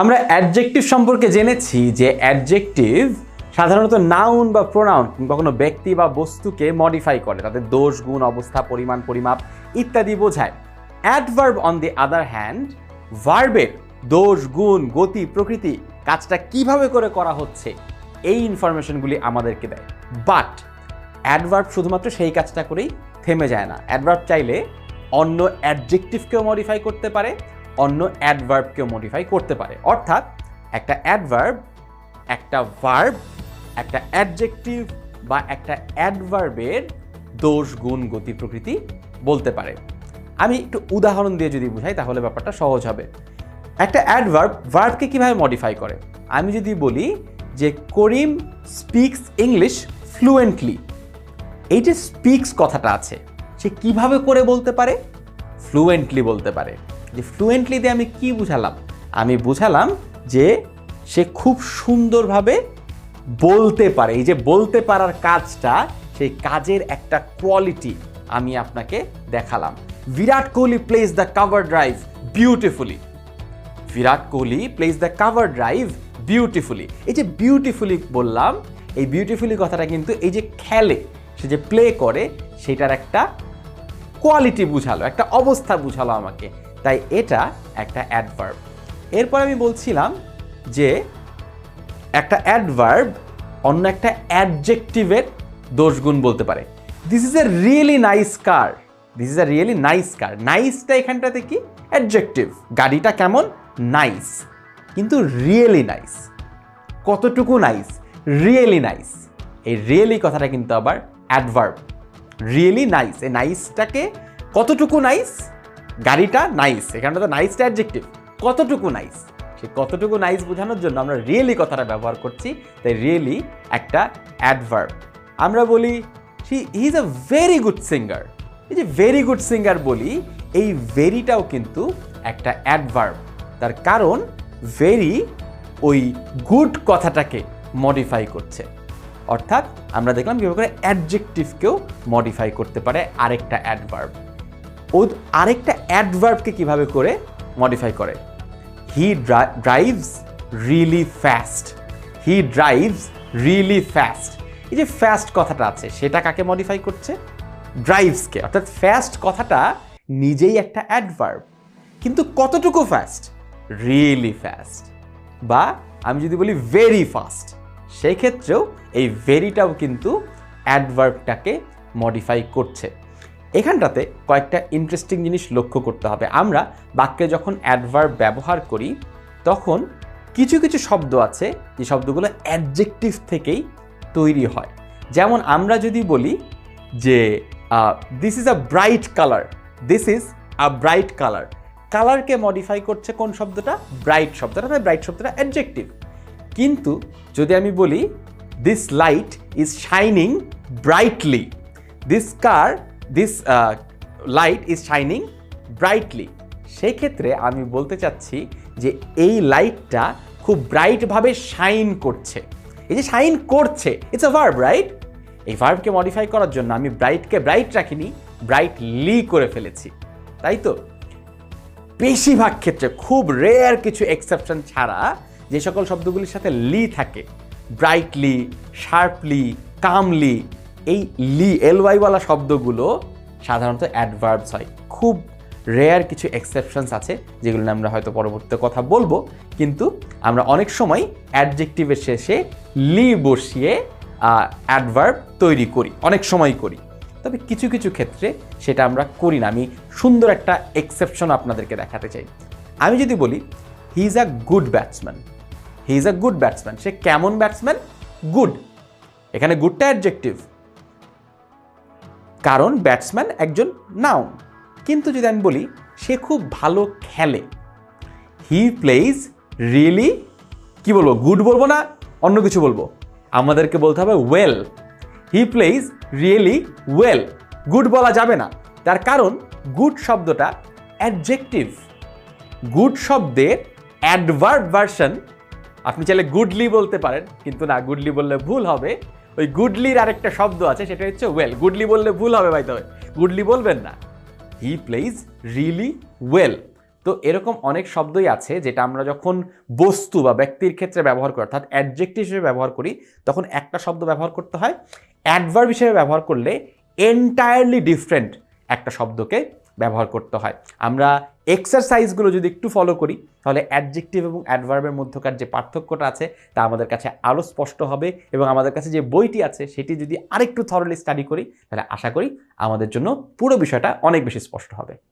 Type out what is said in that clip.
আমরা অ্যাডজেক্টিভ সম্পর্কে জেনেছি যে অ্যাডজেক্টিভ সাধারণত নাউন বা প্রোনাউন কিংবা কোনো ব্যক্তি বা বস্তুকে মডিফাই করে, তাদের দোষ, গুণ, অবস্থা, পরিমাণ, পরিমাপ ইত্যাদি বোঝায়। Adverb on the other hand ভার্বের দোষ, গুণ, গতি, প্রকৃতি কাজটা কীভাবে করে করা হচ্ছে, এই ইনফরমেশনগুলি আমাদেরকে দেয়। বাট অ্যাডভার্ব শুধুমাত্র সেই কাজটা করেই থেমে যায় না। অ্যাডভার্ব চাইলে অন্য অ্যাডজেক্টিভকেও মডিফাই করতে পারে অন্য অ্যাডভার্বকেও মডিফাই করতে পারে। অর্থাৎ একটা অ্যাডভার্ব একটা ভার্ব একটা অ্যাডজেক্টিভ বা একটা অ্যাডভার্বের দোষ, গুণ, গতি, প্রকৃতি বলতে পারে। আমি একটু উদাহরণ দিয়ে যদি বুঝাই তাহলে ব্যাপারটা সহজ হবে। একটা অ্যাডভার্ব ভার্বকে কীভাবে মডিফাই করে? আমি যদি বলি যে করিম স্পিক্স ইংলিশ ফ্লুয়েন্টলি এই যে স্পিক্স কথাটা আছে, সে কীভাবে করে বলতে পারে? ফ্লুয়েন্টলি বলতে পারে। যে ফ্লুয়েন্টলি দিয়ে আমি কি বুঝালাম? আমি বুঝালাম যে সে খুব সুন্দরভাবে বলতে পারে। এই যে বলতে পারার কাজটা, সেই কাজের একটা কোয়ালিটি আমি আপনাকে দেখালাম। Virat Kohli plays the cover drive beautifully Virat Kohli plays the cover drive beautifully এই যে বিউটিফুলি বললাম, এই বিউটিফুলি কথাটা কিন্তু এই যে খেলে, সে যে প্লে করে, সেটার একটা কোয়ালিটি বুঝালো, একটা অবস্থা বুঝালো আমাকে। তাই এটা একটা অ্যাডভার্ব এরপর আমি বলছিলাম যে একটা অ্যাডভার্ব অন্য একটা অ্যাডজেক্টিভের দোষগুণ বলতে পারে। This is a really nice car this is a really nice car নাইসটা এখানটাতে কি? অ্যাডজেক্টিভ গাড়িটা কেমন? নাইস কিন্তু রিয়েলি নাইস কতটুকু নাইস রিয়েলি নাইস এই রিয়েলি কথাটা কিন্তু আবার অ্যাডভার্ব রিয়েলি নাইস এই নাইসটাকে কতটুকু নাইস গাড়িটা নাইস এখানটা তো নাইসটা অ্যাডজেক্টিভ কতটুকু নাইস সে কতটুকু নাইস বোঝানোর জন্য আমরা রিয়েলি কথাটা ব্যবহার করছি, তাই রিয়েলি একটা অ্যাডভার্ব আমরা বলি he is a very good singer এই যে ভেরি গুড সিঙ্গার বলি, এই ভেরিটাও কিন্তু একটা অ্যাডভার্ব তার কারণ ভেরি ওই গুড কথাটাকে মডিফাই করছে। অর্থাৎ আমরা দেখলাম কীভাবে করে অ্যাডজেক্টিভকেও মডিফাই করতে পারে আরেকটা অ্যাডভার্ব ও আরেকটা অ্যাডভার্বকে কীভাবে করে মডিফাই করে? He drives really fast he drives really fast এই যে ফ্যাস্ট কথাটা আছে, সেটা কাকে মডিফাই করছে? ড্রাইভসকে অর্থাৎ ফ্যাস্ট কথাটা নিজেই একটা অ্যাডভার্ব কিন্তু কতটুকু ফাস্ট রিয়েলি ফ্যাস্ট বা আমি যদি বলি ভেরি ফাস্ট সেই ক্ষেত্রেও এই ভেরিটাও কিন্তু অ্যাডভার্বটাকে মডিফাই করছে। এখানটাতে কয়েকটা ইন্টারেস্টিং জিনিস লক্ষ্য করতে হবে। আমরা বাক্যে যখন অ্যাডভার্ব ব্যবহার করি, তখন কিছু কিছু শব্দ আছে, যে শব্দগুলো অ্যাডজেক্টিভ থেকেই তৈরি হয়। যেমন আমরা যদি বলি যে this is a bright colour this is a bright colour কালারকে modify করছে কোন শব্দটা? ব্রাইট শব্দটা তাই ব্রাইট শব্দটা অ্যাডজেক্টিভ কিন্তু যদি আমি বলি this light is shining brightly this car this light is shining brightly সেই ক্ষেত্রে আমি বলতে চাচ্ছি যে এই লাইটটা খুব ব্রাইটভাবে শাইন করছে। এই যে শাইন করছে ইটস আ ভার্ব রাইট এই ভার্বকে মডিফাই করার জন্য আমি ব্রাইটকে ব্রাইট রাখিনি ব্রাইটলি করে ফেলেছি। তাই তো? বেশিরভাগ ক্ষেত্রে খুব রেয়ার কিছু এক্সেপশন ছাড়া যে সকল শব্দগুলির সাথে লি থাকে ব্রাইটলি শার্পলি কামলি এই লি এলওয়াইওয়ালা শব্দগুলো সাধারণত অ্যাডভার্বস হয়। খুব রেয়ার কিছু এক্সেপশনস আছে, যেগুলো আমরা হয়তো পরবর্তীতে কথা বলব। কিন্তু আমরা অনেক সময় অ্যাডজেক্টিভের শেষে লি বসিয়ে অ্যাডভার্ব তৈরি করি, অনেক সময় করি। তবে কিছু কিছু ক্ষেত্রে সেটা আমরা করি না। আমি সুন্দর একটা এক্সেপশন আপনাদেরকে দেখাতে চাই। আমি যদি বলি he is a good batsman he is a good batsman সে কেমন ব্যাটসম্যান গুড এখানে গুডটা অ্যাডজেক্টিভ কারণ ব্যাটসম্যান একজন নাউন। কিন্তু যদি আমি বলি, সে খুব ভালো খেলে। হি প্লেইজ রিয়েলি কি বলব গুড বলব না, অন্য কিছু বলব। আমাদেরকে বলতে হবে well he plays really well good বলা যাবে না। তার কারণ গুড শব্দটা অ্যাডজেক্টিভ গুড শব্দের অ্যাডভার্ব ভার্সন আপনি চাইলে গুডলি বলতে পারেন, কিন্তু না গুডলি বললে ভুল হবে। ওই গুডলির আরেকটা শব্দ আছে, সেটা হচ্ছে ওয়েল গুডলি বললে ভুল হবে ভাই তবে গুডলি বলবেন না। হি প্লেইজ রিয়েলি ওয়েল তো এরকম অনেক শব্দই আছে, যেটা আমরা যখন বস্তু বা ব্যক্তির ক্ষেত্রে ব্যবহার করি, অর্থাৎ অ্যাডজেক্টিভ হিসেবে ব্যবহার করি, তখন একটা শব্দ ব্যবহার করতে হয়। অ্যাডভার্ব হিসেবে ব্যবহার করলে এন্টায়ারলি ডিফারেন্ট একটা শব্দকে ব্যবহার করতে হয়। আমরা এক্সারসাইজগুলো যদি একটু ফলো করি, তাহলে অ্যাডজেক্টিভ এবং অ্যাডভার্বের মধ্যকার যে পার্থক্যটা আছে, তা আমাদের কাছে আরও স্পষ্ট হবে এবং আমাদের কাছে যে বইটি আছে, সেটি যদি আরেকটু থরলি স্টাডি করি, তাহলে আশা করি আমাদের জন্য পুরো বিষয়টা অনেক বেশি স্পষ্ট হবে।